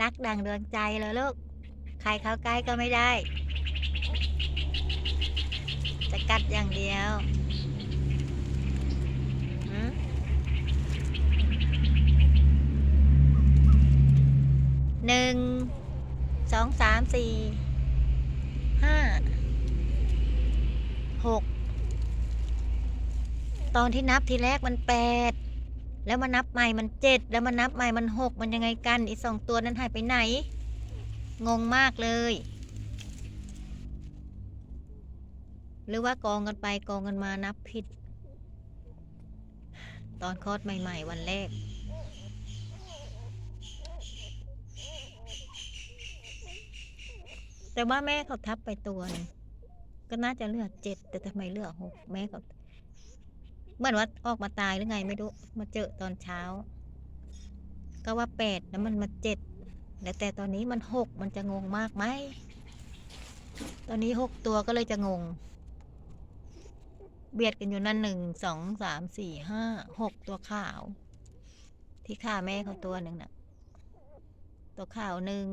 รักดังดวงใจเลยลูก ใครเข้าใกล้ก็ไม่ได้ จะกัดอย่างเดียวหืมหนึ่งสองสามสี่ห้าหกตอนที่นับทีแรกมันแปด แล้วมานับใหม่มันเจ็ดแล้วมานับใหม่มันหกมันยังไงกันอีสองตัวนั้นหายไปไหน งงมากเลย หรือว่ากองกันไปกองกันมานับผิด ตอนคลอดใหม่ ๆ วันแรกแต่ว่าแม่เขาทับไปตัวนึงก็น่าจะเลือเจ็ดแต่ทำไมเลือหกแม่เขา เหมือนว่าออกมาตายหรือไงไม่รู้ มาเจอตอนเช้า ก็ว่าแปดแล้วมันมาเจ็ดแล้วแต่ตอนนี้มันหกมันจะงงมากไหม ตอนนี้หกตัวก็เลยจะงง เบียดกันอยู่นั่นหนึ่งสองสามสี่ห้าหกตัวขาว ที่ฆ่าแม่เขาตัวหนึ่งน่ะ ตัวขาวหนึ่ง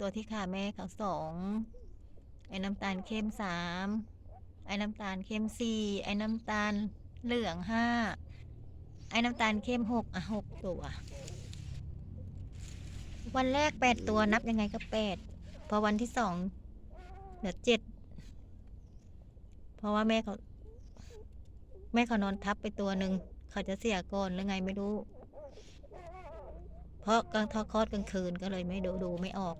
ตัวที่ฆ่าแม่เขาสองไอ้น้ำตาลเข้มสามไอ้น้ำตาลเข้มสี่ไอ้น้ำตาล เหลืองห้าไอ้น้ำตาลเข้มหกอะหกตัว วันแรกแปดตัวนับยังไงก็แปดพอวันที่สองเหลือเจ็ดเพราะว่าแม่เขาแม่เขานอนทับไปตัวหนึ่งเขาจะเสียก่อนหรือไงไม่รู้ เพราะกลางทอคลอดกลางคืนก็เลยไม่ดูดูไม่ออก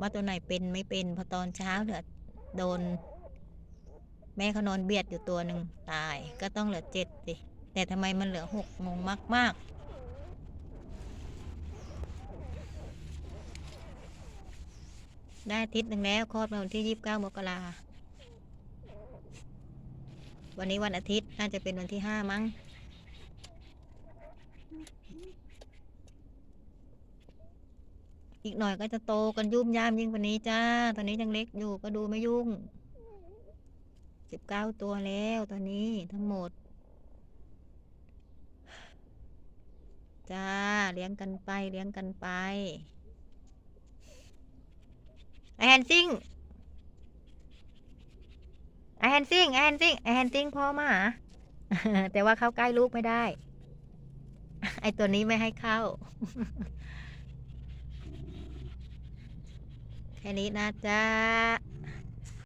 ว่าตัวไหนเป็นไม่เป็นพอตอนเช้าเหลือโดน แม่เขานอนเบียดอยู่ตัวหนึ่งตายก็ต้องเหลือเจ็ดสิแต่ทำไมมันเหลือหกงงมากมากได้ทิตย์หนึ่งแล้วคลอดมาวันที่ยี่สิบเก้ามกราวันนี้วันอาทิตย์น่าจะเป็นวันที่ห้ามั้งอีกหน่อยก็จะโตกันยุ่มย่ามยิ่งกว่านี้จ้า ตอนนี้ยังเล็กอยู่ก็ดูไม่ยุ่ง สิบเก้าตัวแล้วตอนนี้ทั้งหมด จ้า เลี้ยงกันไปเลี้ยงกันไปไอแฮนซิงไอแฮนซิงไอแฮนซิงไอแฮนซิงพ่อมา แต่ว่าเข้าใกล้ลูกไม่ได้ ไอตัวนี้ไม่ให้เข้า แค่นี้นะจ๊ะ